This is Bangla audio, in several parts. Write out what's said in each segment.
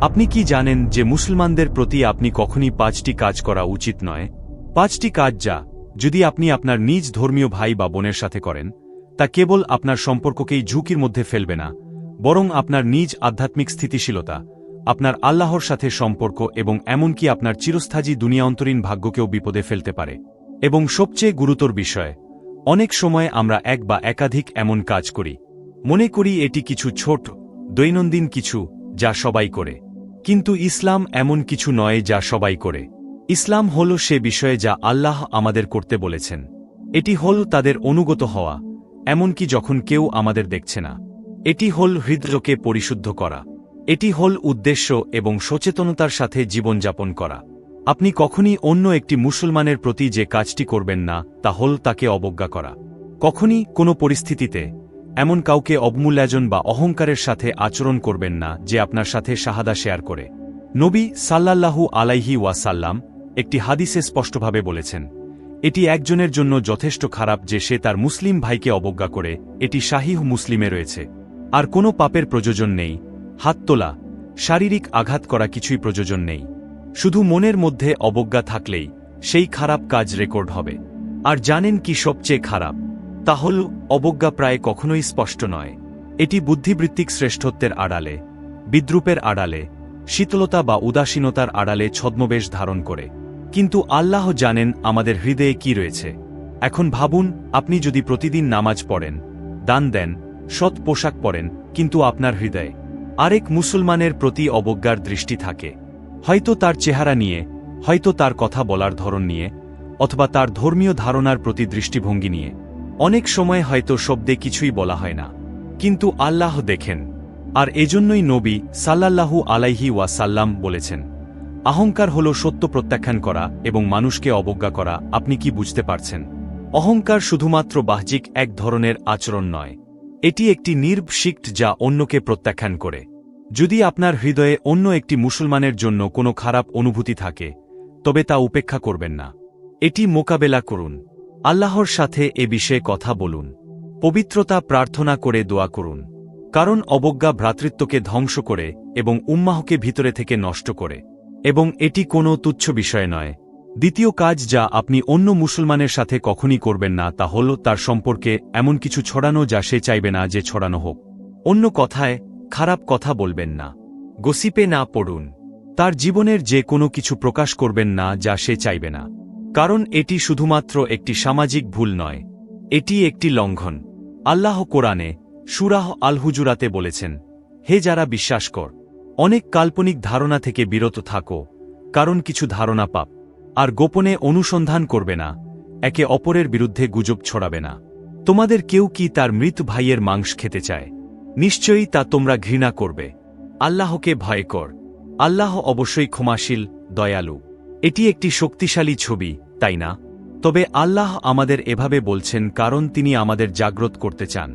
আপনি কি জানেন যে মুসলমানদের প্রতি আপনি কখনই পাঁচটি কাজ করা উচিত নয়? পাঁচটি কাজ যা, যদি আপনি আপনার নিজ ধর্মীয় ভাই বা বোনের সাথে করেন, তা কেবল আপনার সম্পর্ককেই ঝুঁকির মধ্যে ফেলবে না, বরং আপনার নিজ আধ্যাত্মিক স্থিতিশীলতা, আপনার আল্লাহর সাথে সম্পর্ক এবং এমনকি আপনার চিরস্থায়ী দুনিয়ান্তরীণ ভাগ্যকেও বিপদে ফেলতে পারে। এবং সবচেয়ে গুরুতর বিষয়, অনেক সময় আমরা এক বা একাধিক এমন কাজ করি। মনে করি এটি কিছু ছোট, দৈনন্দিন কিছু, যা সবাই করে। কিন্তু ইসলাম এমন কিছু নয় যা সবাই করে। ইসলাম হল সে বিষয়ে যা আল্লাহ আমাদের করতে বলেছেন। এটি হল তাদের অনুগত হওয়া, এমনকি যখন কেউ আমাদের দেখছে না। এটি হল হৃদয়কে পরিশুদ্ধ করা। এটি হল উদ্দেশ্য এবং সচেতনতার সাথে জীবনযাপন করা। আপনি কখনই অন্য একটি মুসলমানের প্রতি যে কাজটি করবেন না, তা হল তাকে অবজ্ঞা করা। কখনই কোনো পরিস্থিতিতে এমন কাউকে অবমূল্যায়ন বা অহংকারের সাথে আচরণ করবেন না যে আপনার সাথে শাহাদা শেয়ার করে। নবী সাল্লাল্লাহু আলাইহি ওয়াসাল্লাম একটি হাদিসে স্পষ্টভাবে বলেছেন, এটি একজনের জন্য যথেষ্ট খারাপ যে সে তার মুসলিম ভাইকে অবজ্ঞা করে। এটি শাহিহ মুসলিমে রয়েছে। আর কোনো পাপের প্রযোজন নেই। হাত তোলা, শারীরিক আঘাত করা কিছুই প্রযোজন নেই। শুধু মনের মধ্যে অবজ্ঞা থাকলেই সেই খারাপ কাজ রেকর্ড হবে। আর জানেন কি সবচেয়ে খারাপ? তা হল অবজ্ঞা প্রায় কখনোই স্পষ্ট নয়। এটি বুদ্ধিবৃত্তিক শ্রেষ্ঠত্বের আড়ালে, বিদ্রুপের আড়ালে, শীতলতা বা উদাসীনতার আড়ালে ছদ্মবেশ ধারণ করে। কিন্তু আল্লাহ জানেন আমাদের হৃদয়ে কি রয়েছে। এখন ভাবুন, আপনি যদি প্রতিদিন নামাজ পড়েন, দান দেন, সৎ পোশাক পরেন, কিন্তু আপনার হৃদয়ে আরেক মুসলমানের প্রতি অবজ্ঞার দৃষ্টি থাকে। হয়তো তার চেহারা নিয়ে, হয়তো তার কথা বলার ধরন নিয়ে, অথবা তার ধর্মীয় ধারণার প্রতি দৃষ্টিভঙ্গি নিয়ে। অনেক সময় হয়তো শব্দে কিছুই বলা হয় না। কিন্তু আল্লাহ দেখেন। আর এজন্যই নবী সাল্লাল্লাহু আলাইহি ওয়াসাল্লাম বলেছেন, অহংকার হল সত্য প্রত্যাখ্যান করা এবং মানুষকে অবজ্ঞা করা। আপনি কি বুঝতে পারছেন? অহংকার শুধুমাত্র বাহ্যিক এক ধরনের আচরণ নয়। এটি একটি নির্ভশিক্ট যা অন্যকে প্রত্যাখ্যান করে। যদি আপনার হৃদয়ে অন্য একটি মুসলমানের জন্য কোনো খারাপ অনুভূতি থাকে, তবে তা উপেক্ষা করবেন না। এটি মোকাবেলা করুন। আল্লাহর সাথে এ বিষয়ে কথা বলুন। পবিত্রতা প্রার্থনা করে দোয়া করুন। কারণ অবজ্ঞা ভ্রাতৃত্বকে ধ্বংস করে এবং উম্মাহকে ভিতরে থেকে নষ্ট করে। এবং এটি কোনো তুচ্ছ বিষয় নয়। দ্বিতীয় কাজ যা আপনি অন্য মুসলমানের সাথে কখনই করবেন না তা হল তার সম্পর্কে এমন কিছু ছড়ানো যা সে চাইবে না যে ছড়ানো হোক। অন্য কথায়, খারাপ কথা বলবেন না। গসিপে না পড়ুন। তার জীবনের যে কোনো কিছু প্রকাশ করবেন না যা সে চাইবে না। কারণ এটি শুধুমাত্র একটি সামাজিক ভুল নয়। এটি একটি লঙ্ঘন। আল্লাহ কোরআনে সুরাহ আল হুজুরাতে বলেছেন, হে যারা বিশ্বাস কর, অনেক কাল্পনিক ধারণা থেকে বিরত থাকো, কারণ কিছু ধারণা পাপ, আর গোপনে অনুসন্ধান করবে না, একে অপরের বিরুদ্ধে গুজব ছড়াবে না। তোমাদের কেউ কি তার মৃত ভাইয়ের মাংস খেতে চায়? নিশ্চয়ই তা তোমরা ঘৃণা করবে। আল্লাহকে ভয় কর। আল্লাহ অবশ্যই ক্ষমাশীল, দয়ালু। এটি একটি শক্তিশালী ছবি তাই না? তবে আল্লাহ আমাদের এভাবে বলছেন কারণ তিনি আমাদের জাগ্রত করতে চান।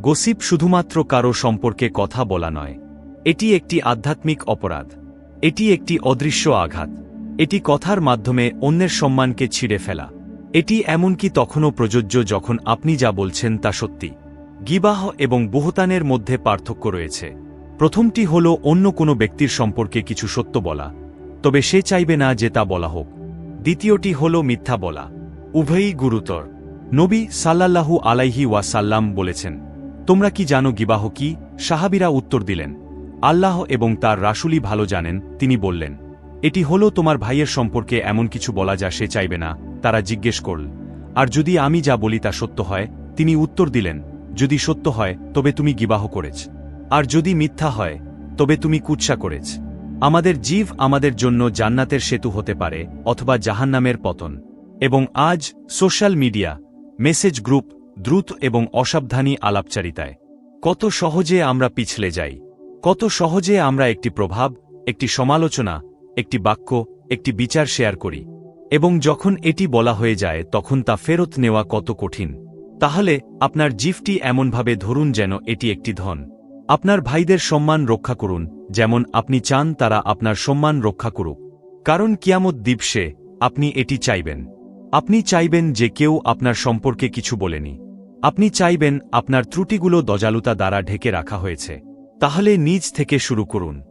গসিপ শুধুমাত্র কারও সম্পর্কে কথা বলা নয়। এটি একটি আধ্যাত্মিক অপরাধ। এটি একটি অদৃশ্য আঘাত। এটি কথার মাধ্যমে অন্যের সম্মানকে ছিঁড়ে ফেলা। এটি এমনকি তখনও প্রযোজ্য যখন আপনি যা বলছেন তা সত্যি। গিবাহ এবং বহুতানের মধ্যে পার্থক্য রয়েছে। প্রথমটি হল অন্য কোনো ব্যক্তির সম্পর্কে কিছু সত্য বলা। তবে সে চাইবে না যে তা বলা হোক। দ্বিতীয়টি হল মিথ্যা বলা। উভয়ই গুরুতর। নবী সাল্লাল্লাহু আলাইহি ওয়াসাল্লাম বলেছেন, তোমরা কি জানো গিবাহ কি? সাহাবিরা উত্তর দিলেন, আল্লাহ এবং তার রাসুলি ভালো জানেন। তিনি বললেন, এটি হল তোমার ভাইয়ের সম্পর্কে এমন কিছু বলা যা সে চাইবে না, তারা জিজ্ঞেস করল, আর যদি আমি যা বলি তা সত্য হয়? তিনি উত্তর দিলেন, যদি সত্য হয়, তবে তুমি গিবাহ করেছ। আর যদি মিথ্যা হয়, তবে তুমি কুৎসা করেছ। আমাদের জীব আমাদের জন্য জান্নাতের সেতু হতে পারে অথবা জাহান্নামের পতন। এবং আজ সোশ্যাল মিডিয়া, মেসেজ গ্রুপ, দ্রুত এবং অসাবধানী আলাপচারিতায়। কত সহজে আমরা পিছলে যাই। কত সহজে আমরা একটি প্রভাব, একটি সমালোচনা, একটি বাক্য, একটি বিচার শেয়ার করি। এবং যখন এটি বলা হয়ে যায়, তখন তা ফেরত নেওয়া কত কঠিন। তাহলে, আপনার জিফটি এমনভাবে ধরুন যেন এটি একটি ধন। আপনার ভাইদের সম্মান রক্ষা করুন, যেমন আপনি চান তারা আপনার সম্মান রক্ষা করুক। কারণ কিয়ামত দিবসে আপনি এটি চাইবেন। আপনি চাইবেন যে কেউ আপনার সম্পর্কে কিছু বলেনি। আপনি চাইবেন আপনার ত্রুটিগুলো দজালুতা দ্বারা ঢেকে রাখা হয়েছে। তাহলে নিজ থেকে শুরু করুন।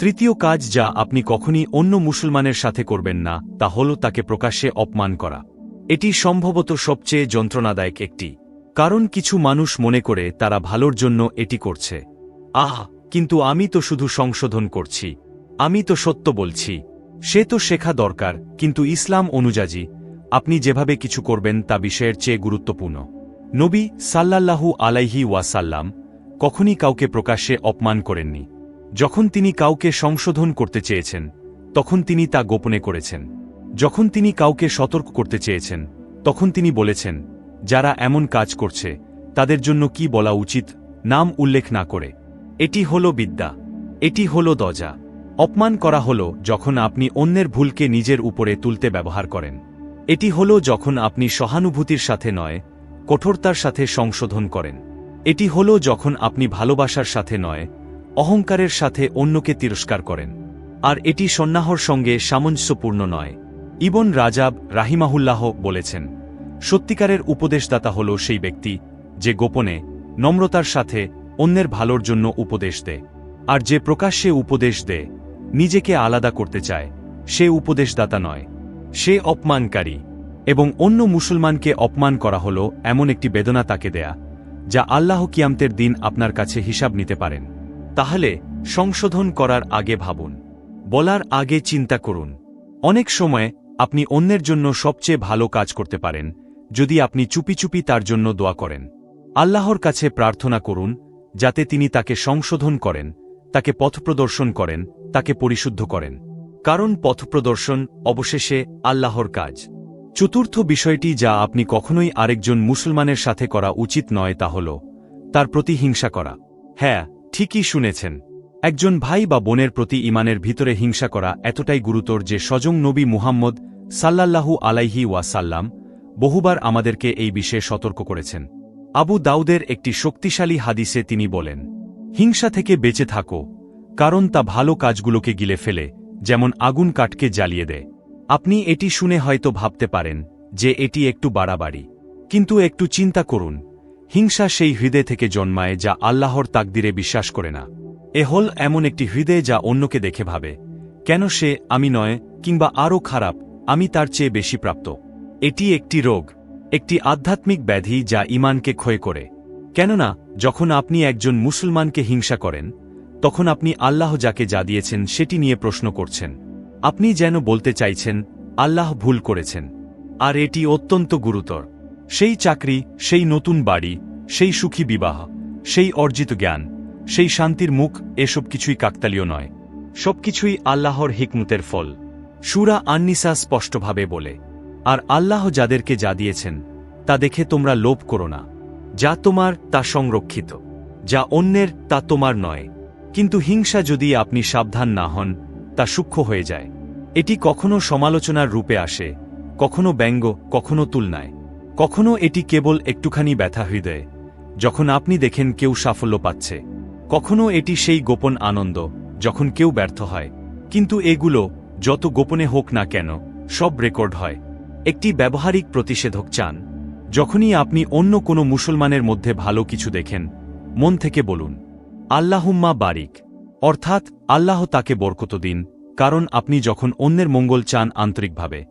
তৃতীয় কাজ যা আপনি কখনই অন্য মুসলমানের সাথে করবেন না, তা হল তাকে প্রকাশ্যে অপমান করা। এটি সম্ভবত সবচেয়ে যন্ত্রণাদায়ক একটি। কারণ কিছু মানুষ মনে করে তারা ভালোর জন্য এটি করছে। আহ, কিন্তু আমি তো শুধু সংশোধন করছি। আমি তো সত্য বলছি। সে তো শেখা দরকার, কিন্তু ইসলাম অনুযায়ী, আপনি যেভাবে কিছু করবেন তা বিষয়ের চেয়ে গুরুত্বপূর্ণ। নবী সাল্লাল্লাহু আলাইহি ওয়াসাল্লাম কখনই কাউকে প্রকাশ্যে অপমান করেননি। যখন তিনি কাউকে সংশোধন করতে চেয়েছেন, তখন তিনি তা গোপনে করেছেন। যখন তিনি কাউকে সতর্ক করতে চেয়েছেন, তখন তিনি বলেছেন, যারা এমন কাজ করছে, তাদের জন্য কি বলা উচিত, নাম উল্লেখ না করে। এটি হল বিদ্যা। এটি হল দজা অপমান করা হল যখন আপনি অন্যের ভুলকে নিজের উপরে তুলতে ব্যবহার করেন। এটি হল যখন আপনি সহানুভূতির সাথে নয়, কঠোরতার সাথে সংশোধন করেন। এটি হল যখন আপনি ভালোবাসার সাথে নয়, অহংকারের সাথে অন্যকে তিরস্কার করেন। আর এটি সন্ন্যাহর সঙ্গে সামঞ্জস্যপূর্ণ নয়। ইবন রাজাব রাহিমাহুল্লাহ বলেছেন, সত্যিকারের উপদেশদাতা হল সেই ব্যক্তি যে গোপনে, নম্রতার সাথে অন্যের ভালোর জন্য উপদেশ দে। আর যে প্রকাশ্যে উপদেশ দে, নিজেকে আলাদা করতে চায়, সে উপদেশদাতা নয়। সে অপমানকারী। এবং অন্য মুসলমানকে অপমান করা হল এমন একটি বেদনা তাকে দেয়া, যা আল্লাহ কিয়ামতের দিন আপনার কাছে হিসাব নিতে পারেন। তাহলে সংশোধন করার আগে ভাবুন। বলার আগে চিন্তা করুন। অনেক সময় আপনি অন্যের জন্য সবচেয়ে ভালো কাজ করতে পারেন, যদি আপনি চুপি চুপি তার জন্য দোয়া করেন। আল্লাহর কাছে প্রার্থনা করুন যাতে তিনি তাকে সংশোধন করেন, তাকে পথপ্রদর্শন করেন, তাকে পরিশুদ্ধ করেন। কারণ পথপ্রদর্শন অবশেষে আল্লাহর কাজ। চতুর্থ বিষয়টি যা আপনি কখনোই আরেকজন মুসলমানের সাথে করা উচিত নয় তা হল, তার প্রতি হিংসা করা। হ্যাঁ ঠিকই শুনেছেন। একজন ভাই বা বোনের প্রতি ইমানের ভিতরে হিংসা করা এতটাই গুরুতর যে সজং নবী মুহাম্মদ সাল্লাল্লাহু আলাইহি ওয়াসাল্লাম বহুবার আমাদেরকে এই বিষয়ে সতর্ক করেছেন। আবু দাউদের একটি শক্তিশালী হাদিসে তিনি বলেন, হিংসা থেকে বেঁচে থাকো, কারণ তা ভালো কাজগুলোকে গিলে ফেলে, যেমন আগুন কাঠকে জ্বালিয়ে দেয়। আপনি এটি শুনে হয়তো ভাবতে পারেন যে এটি একটু বাড়াবাড়ি। কিন্তু একটু চিন্তা করুন, হিংসা সেই হৃদয় থেকে জন্মায় যা আল্লাহর তাকদিরে বিশ্বাস করে না। এ হল এমন একটি হৃদয় যা অন্যকে দেখে ভাবে, কেন সে আমি নয় কিংবা আরও খারাপ, আমি তার চেয়ে বেশি প্রাপ্ত। এটি একটি রোগ একটি আধ্যাত্মিক ব্যাধি যা ইমানকে ক্ষয় করে। কেননা, যখন আপনি একজন মুসলমানকে হিংসা করেন, তখন আপনি আল্লাহ যাকে যা দিয়েছেন সেটি নিয়ে প্রশ্ন করছেন। আপনি যেন বলতে চাইছেন, আল্লাহ ভুল করেছেন। আর এটি অত্যন্ত গুরুতর। সেই চাকরি, সেই নতুন বাড়ি, সেই সুখী বিবাহ, সেই অর্জিত জ্ঞান, সেই শান্তির মুখ, এসব কিছুই কাকতালীয় নয়। সবকিছুই আল্লাহর হিকমতের ফল। সুরা আন্নিসা স্পষ্টভাবে বলে আর আল্লাহ যাদেরকে যা দিয়েছেন, তা দেখে তোমরা লোভ করো না। যা তোমার, তা সংরক্ষিত। যা অন্যের, তা তোমার নয়। কিন্তু হিংসা যদি আপনি সাবধান না হন, তা সূক্ষ্ম হয়ে যায়। এটি কখনো সমালোচনার রূপে আসে, কখনো ব্যঙ্গ, কখনো তুলনায়। কখনো এটি কেবল একটুখানি ব্যথা হৃদয়ে, যখন আপনি দেখেন কেউ সাফল্য পাচ্ছে। কখনো এটি সেই গোপন আনন্দ, যখন কেউ ব্যর্থ হয়। কিন্তু এগুলো, যত গোপনে হোক না কেন, সব রেকর্ড হয়। একটি ব্যবহারিক প্রতিষেধক চান। যখনই আপনি অন্য কোনো মুসলমানের মধ্যে ভালো কিছু দেখেন, মন থেকে বলুন, আল্লাহুম্মা বারিক। অর্থাৎ, আল্লাহ তাকে বরকত দিন, কারণ আপনি যখন অন্যের মঙ্গল চান আন্তরিকভাবে,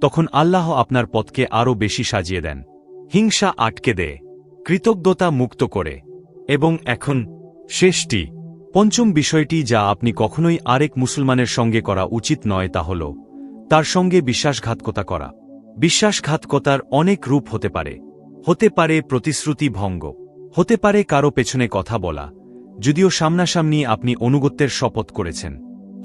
তখন আল্লাহ আপনার পথকে আরও বেশি সাজিয়ে দেন। হিংসা আটকে দেয় কৃতজ্ঞতা মুক্ত করে। এবং এখন, শেষটি, পঞ্চম বিষয়টি যা আপনি কখনোই আরেক মুসলমানের সঙ্গে করা উচিত নয় তা হল, তার সঙ্গে বিশ্বাসঘাতকতা করা। বিশ্বাসঘাতকতার অনেক রূপ হতে পারে। হতে পারে প্রতিশ্রুতি ভঙ্গ হতে পারে কারও পেছনে কথা বলা, যদিও সামনাসামনি আপনি অনুগত্যের শপথ করেছেন।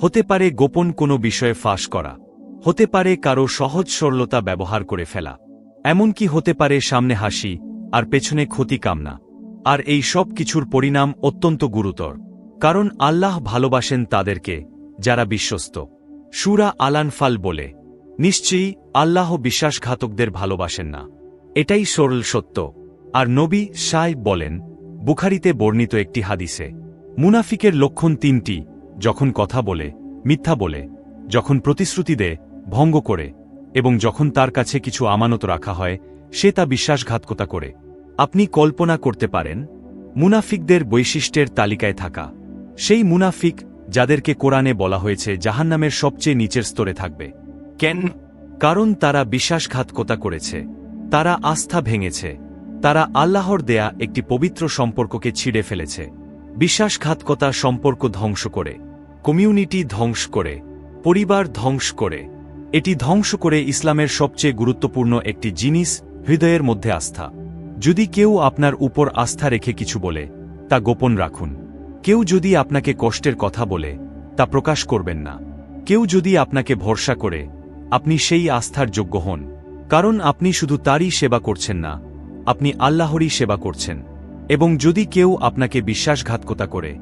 হতে পারে গোপন কোনো বিষয়ে ফাঁস করা। হতে পারে কারও সহজ সরলতা ব্যবহার করে ফেলা। এমনকি হতে পারে সামনে হাসি আর পেছনে ক্ষতি কামনা। আর এই সব কিছুর পরিণাম অত্যন্ত গুরুতর। কারণ আল্লাহ ভালোবাসেন তাদেরকে, যারা বিশ্বস্ত। সুরা আলানফাল বলে নিশ্চয়ই আল্লাহ বিশ্বাসঘাতকদের ভালোবাসেন না। এটাই সরল সত্য। আর নবী সাই বলেন, বুখারিতে বর্ণিত একটি হাদিসে, মুনাফিকের লক্ষণ তিনটি, যখন কথা বলে, মিথ্যা বলে, যখন প্রতিশ্রুতি দেয়, ভঙ্গ করে, এবং যখন তার কাছে কিছু আমানত রাখা হয়, সে তা বিশ্বাসঘাতকতা করে। আপনি কল্পনা করতে পারেন, মুনাফিকদের বৈশিষ্ট্যের তালিকায় থাকা, সেই মুনাফিক যাদেরকে কোরআনে বলা হয়েছে জাহান্নামের সবচেয়ে নিচের স্তরে থাকবে। কেন? কারণ তারা বিশ্বাসঘাতকতা করেছে। তারা আস্থা ভেঙেছে। তারা আল্লাহর দেয়া একটি পবিত্র সম্পর্ককে ছিঁড়ে ফেলেছে। বিশ্বাসঘাতকতা সম্পর্ক ধ্বংস করে। কমিউনিটি ধ্বংস করে। পরিবার ধ্বংস করে। এটি ধ্বংস করে ইসলামের সবচেয়ে গুরুত্বপূর্ণ একটি জিনিস, হৃদয়ের মধ্যে আস্থা। যদি কেউ আপনার উপর আস্থা রেখে কিছু বলে, তা গোপন রাখুন। কেউ যদি আপনাকে কষ্টের কথা বলে, তা প্রকাশ করবেন না। কেউ যদি আপনাকে ভরসা করে আপনি সেই আস্থার যোগ্য হন। কারণ আপনি শুধু তারই সেবা করছেন না, আপনি আল্লাহরই সেবা করছেন। এবং যদি কেউ আপনাকে বিশ্বাসঘাতকতা করে,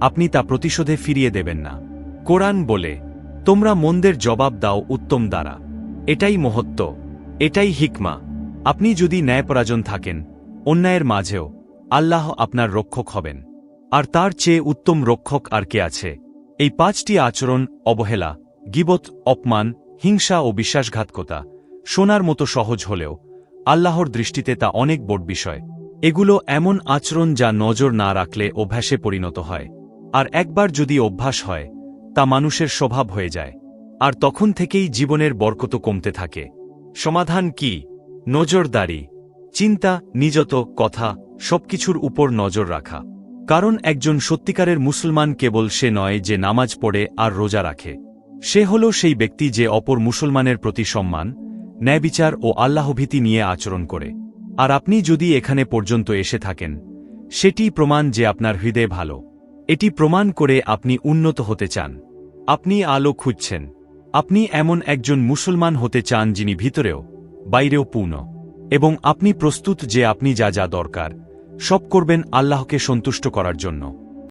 আপনি তা প্রতিশোধে ফিরিয়ে দেবেন না। কোরআন বলে, তোমরা মন্দের জবাব দাও উত্তম দ্বারা। এটাই মহত্ব, এটাই হিকমা। আপনি যদি ন্যায়পরাজন থাকেন, অন্যায়ের মাঝেও আল্লাহ আপনার রক্ষক হবেন। আর তার চেয়ে উত্তম রক্ষক আর কে আছে? এই পাঁচটি আচরণ অবহেলা, গিবত, অপমান হিংসা ও বিশ্বাসঘাতকতা শোনার মতো সহজ হলেও আল্লাহর দৃষ্টিতে তা অনেক বড় বিষয়। এগুলো এমন আচরণ যা নজর না রাখলে অভ্যাসে পরিণত হয়। আর একবার যদি অভ্যাস হয়, তা মানুষের স্বভাব হয়ে যায়। আর তখন থেকেই জীবনের বরকত কমতে থাকে। সমাধান কি? নজরদারি। চিন্তা নিজত কথা সবকিছুর উপর নজর রাখা। কারণ একজন সত্যিকারের মুসলমান কেবল সে নয় যে নামাজ পড়ে আর রোজা রাখে। সে হল সেই ব্যক্তি যে অপর মুসলমানের প্রতি সম্মান, ন্যায়বিচার ও আল্লাহভীতি নিয়ে আচরণ করে। আর আপনি যদি এখানে পর্যন্ত এসে থাকেন, সেটি প্রমাণ যে আপনার হৃদয় ভালো। এটি প্রমাণ করে আপনি উন্নত হতে চান। আপনি আলো খুঁজছেন। আপনি এমন একজন মুসলমান হতে চান যিনি ভিতরেও, বাইরেও পূর্ণ। এবং আপনি প্রস্তুত যে আপনি যা যা দরকার, সব করবেন আল্লাহকে সন্তুষ্ট করার জন্য।